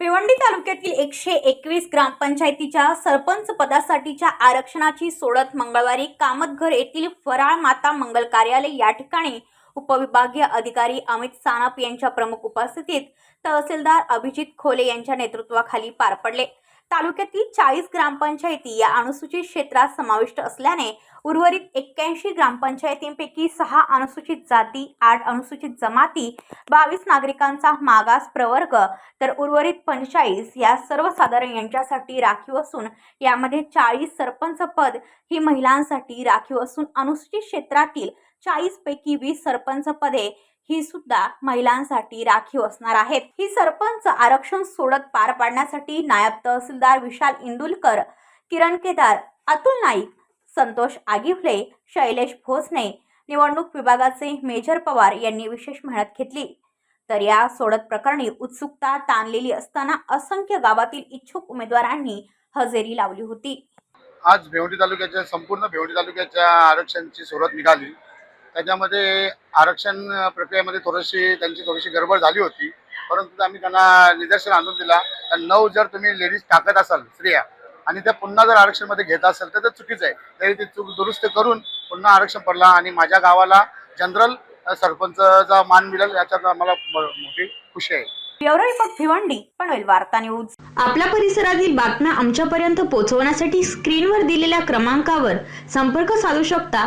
भिवंडी तालुक्यातील एकशे एकवीस ग्रामपंचायतीच्या सरपंच पदासाठीच्या आरक्षणाची सोडत मंगळवारी कामतघर येथील फराळ माता मंगल कार्यालय या ठिकाणी उपविभागीय अधिकारी अमित सानप यांच्या प्रमुख उपस्थितीत तहसीलदार अभिजित खोले यांच्या नेतृत्वाखाली पार पडले. तालुक्यातील चाळीस ग्रामपंचायती या अनुसूचित क्षेत्रात समाविष्ट असल्याने उर्वरित एक्क्याऐंशी ग्रामपंचायतींपैकी सहा अनुसूचित जाती आठ अनुसूचित जमाती बावीस नागरिकांचा मागास प्रवर्ग तर उर्वरित पंचेचाळीस या सर्वसाधारण यांच्यासाठी राखीव असून यामध्ये चाळीस सरपंच पद ही महिलांसाठी राखीव असून अनुसूचित क्षेत्रातील चाळीस पैकी वीस सरपंच पदे ही सुद्धा महिलांसाठी राखीव असणार आहेत. ही सरपंच आरक्षण सोडत पार पाडण्यासाठी नायब तहसीलदार विशाल इंदुलकर किरण केदार अतुल नाईक संतोष आगिफले शैलेश भोसने निवडणूक विभागाचे मेजर पवार यांनी विशेष मेहनत घेतली. तर या सोडत प्रकरणी उत्सुकता ताणलेली असताना असंख्य गावातील इच्छुक उमेदवारांनी हजेरी लावली होती. आज भेवंडी तालुक्याच्या संपूर्ण भेवंडी तालुक्याच्या आरक्षणाची सोडत निघाली. त्याच्यामध्ये आरक्षण प्रक्रियेमध्ये थोडीशी त्यांची थोडीशी गडबड झाली होती. परंतु आम्ही त्यांना निदर्शन आणून दिला. तर नऊ जर तुम्ही लेडीज टाकत असाल स्त्रिया आणि त्या पुन्हा जर आरक्षणमध्ये घेत असाल तर ते चुकीचं आहे. तरी ते चूक दुरुस्त करून पुन्हा आरक्षण पडला आणि माझ्या गावाला जनरल सरपंचचा मान मिळेल याच्यात आम्हाला मोठी खुशी आहे. ब्युरो रिपोर्ट भिवंडी पनवेल वार्ता न्यूज. आपल्या परिसरातील बातम्या आमच्यापर्यंत पोहोचवण्यासाठी स्क्रीनवर दिलेल्या क्रमांकावर संपर्क साधू शकता.